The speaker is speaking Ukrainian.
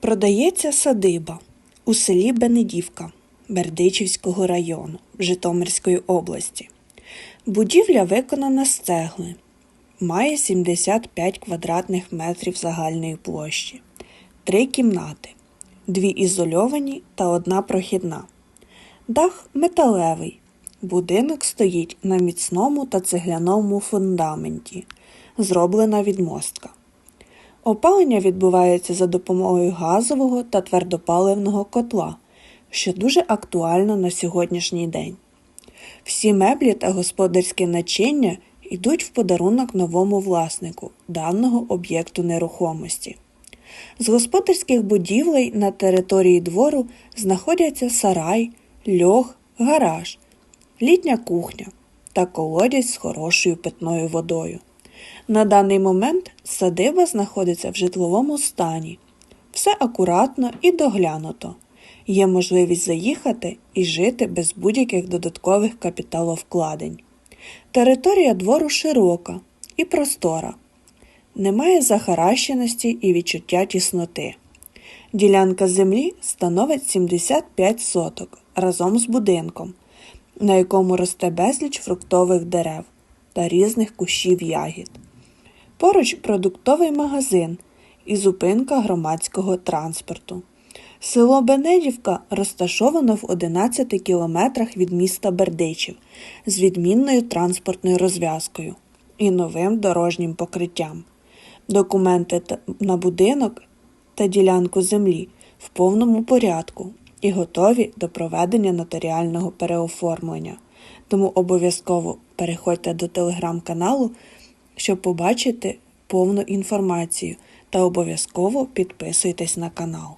Продається садиба у селі Бенедівка Бердичівського району Житомирської області. Будівля виконана з цегли. Має 75 квадратних метрів загальної площі, три кімнати, дві ізольовані та одна прохідна. Дах металевий. Будинок стоїть на міцному та цегляному фундаменті. Зроблена відмостка. Опалення відбувається за допомогою газового та твердопаливного котла, що дуже актуально на сьогоднішній день. Всі меблі та господарське начиння йдуть в подарунок новому власнику даного об'єкту нерухомості. З господарських будівлей на території двору знаходяться сарай, льох, гараж, літня кухня та колодязь з хорошою питною водою. На даний момент садиба знаходиться в житловому стані. Все акуратно і доглянуто. Є можливість заїхати і жити без будь-яких додаткових капіталовкладень. Територія двору широка і простора. Немає захаращеності і відчуття тісноти. Ділянка землі становить 75 соток разом з будинком, на якому росте безліч фруктових дерев та різних кущів ягід. Поруч продуктовий магазин і зупинка громадського транспорту. Село Бенедівка розташовано в 11 кілометрах від міста Бердичів з відмінною транспортною розв'язкою і новим дорожнім покриттям. Документи на будинок та ділянку землі в повному порядку і готові до проведення нотаріального переоформлення. Тому обов'язково переходьте до телеграм-каналу, щоб побачити повну інформацію, та обов'язково підписуйтесь на канал.